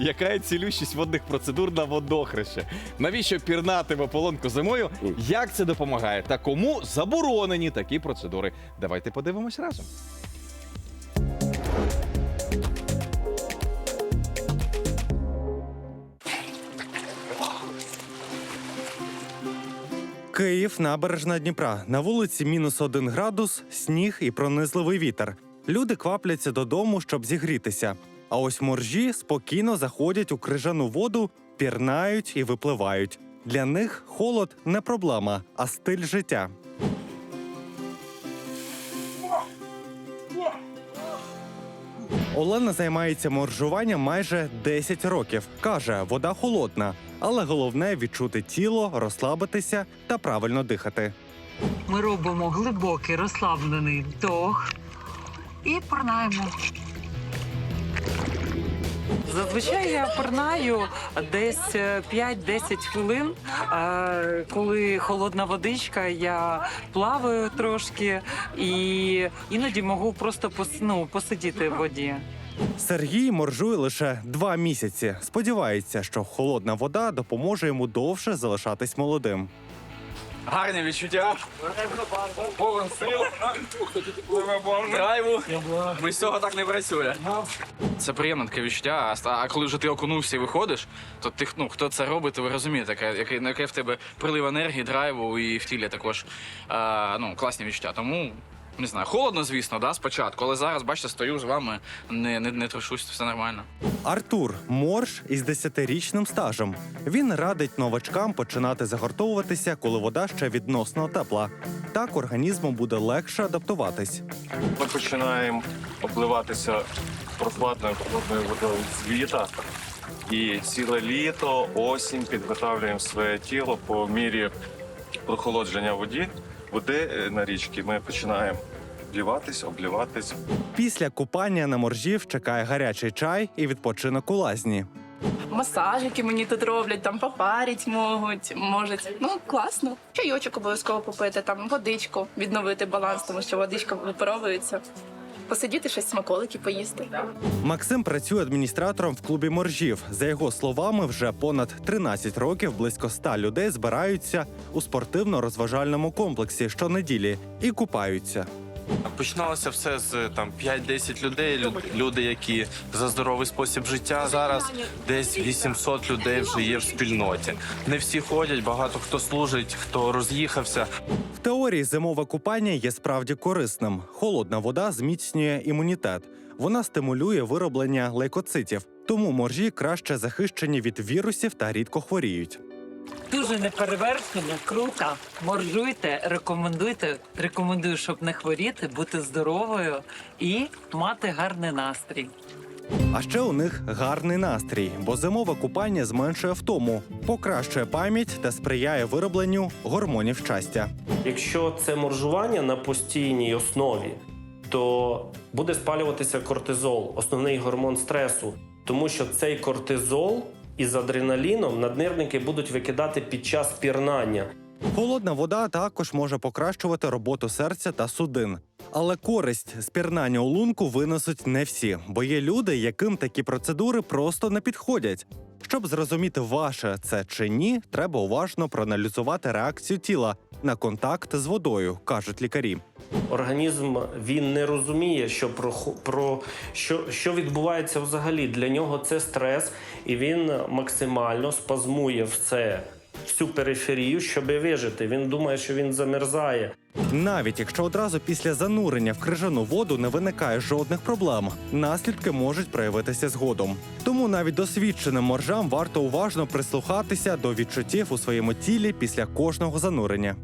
Яка є цілющість водних процедур на водохреще? Навіщо пірнати в ополонку зимою? Як це допомагає? Та кому заборонені такі процедури? Давайте подивимось разом. Київ, набережна Дніпра. На вулиці мінус один градус, сніг і пронизливий вітер. Люди квапляться додому, щоб зігрітися. А ось моржі спокійно заходять у крижану воду, пірнають і випливають. Для них холод не проблема, а стиль життя. Олена займається моржуванням майже 10 років. Каже, вода холодна, але головне відчути тіло, розслабитися та правильно дихати. Ми робимо глибокий розслаблений вдох і порнаємо. Зазвичай я порнаю десь е, 5-10 хвилин. Е, Коли холодна водичка, я плаваю трошки і іноді можу просто ну, посидіти в воді. Сергій моржує лише два місяці. Сподівається, що холодна вода допоможе йому довше залишатись молодим. Гарні відчуття. Повен сил. Драйву. Без цього так не працює. Це приємне таке відчуття. А коли вже ти окунувся і виходиш, то ти ну, хто це робить, то ви розумієте, яке, яке в тебе прилив енергії, драйву і в тілі також а, ну, класні відчуття. Тому. Не знаю, холодно, звісно, да, спочатку, але зараз, бачите, стою з вами, не, не, не трошусь, все нормально. Артур морж із 10-річним стажем. Він радить новачкам починати загортовуватися, коли вода ще відносно тепла. Так організму буде легше адаптуватись. Ми починаємо обливатися прохладною холодною водою з літа. І ціле літо, осінь підготовлюємо своє тіло по мірі прохолодження воді, води е, на річці. Ми починаємо обливатись, обливатись. Після купання на моржів чекає гарячий чай і відпочинок у лазні. масажики мені тут роблять, там попарить можуть, можуть. Ну класно. Чайочок обов'язково попити, там водичку, відновити баланс, тому що водичка випаровується. Посидіти щось смаколики поїсти. Максим працює адміністратором в клубі моржів. За його словами, вже понад 13 років близько 100 людей збираються у спортивно-розважальному комплексі щонеділі і купаються. Починалося все з там 5-10 людей. лю- Люди, які за здоровий спосіб життя. Зараз десь 800 людей вже є в спільноті. Не всі ходять, багато хто служить, хто роз'їхався. В теорії зимове купання є справді корисним. Холодна вода зміцнює імунітет. Вона стимулює вироблення лейкоцитів, тому моржі краще захищені від вірусів та рідко хворіють. Дуже неперевершено, круто. Моржуйте, рекомендуйте. Рекомендую, щоб не хворіти, бути здоровою і мати гарний настрій. А ще у них гарний настрій, бо зимове купання зменшує втому, покращує пам'ять та сприяє виробленню гормонів щастя. Якщо це моржування на постійній основі, то буде спалюватися кортизол, основний гормон стресу, тому що цей кортизол із адреналіном наднирники будуть викидати під час пірнання. Холодна вода також може покращувати роботу серця та судин. Але користь з пірнання у лунку винесуть не всі, бо є люди, яким такі процедури просто не підходять. Щоб зрозуміти, ваше це чи ні, треба уважно проаналізувати реакцію тіла на контакт з водою, кажуть лікарі. Організм він не розуміє, що про, про що, що відбувається взагалі. Для нього це стрес, і він максимально спазмує все, всю периферію, щоб вижити. Він думає, що він замерзає. Навіть якщо одразу після занурення в крижану воду не виникає жодних проблем, наслідки можуть проявитися згодом. Тому навіть досвідченим моржам варто уважно прислухатися до відчуттів у своєму тілі після кожного занурення.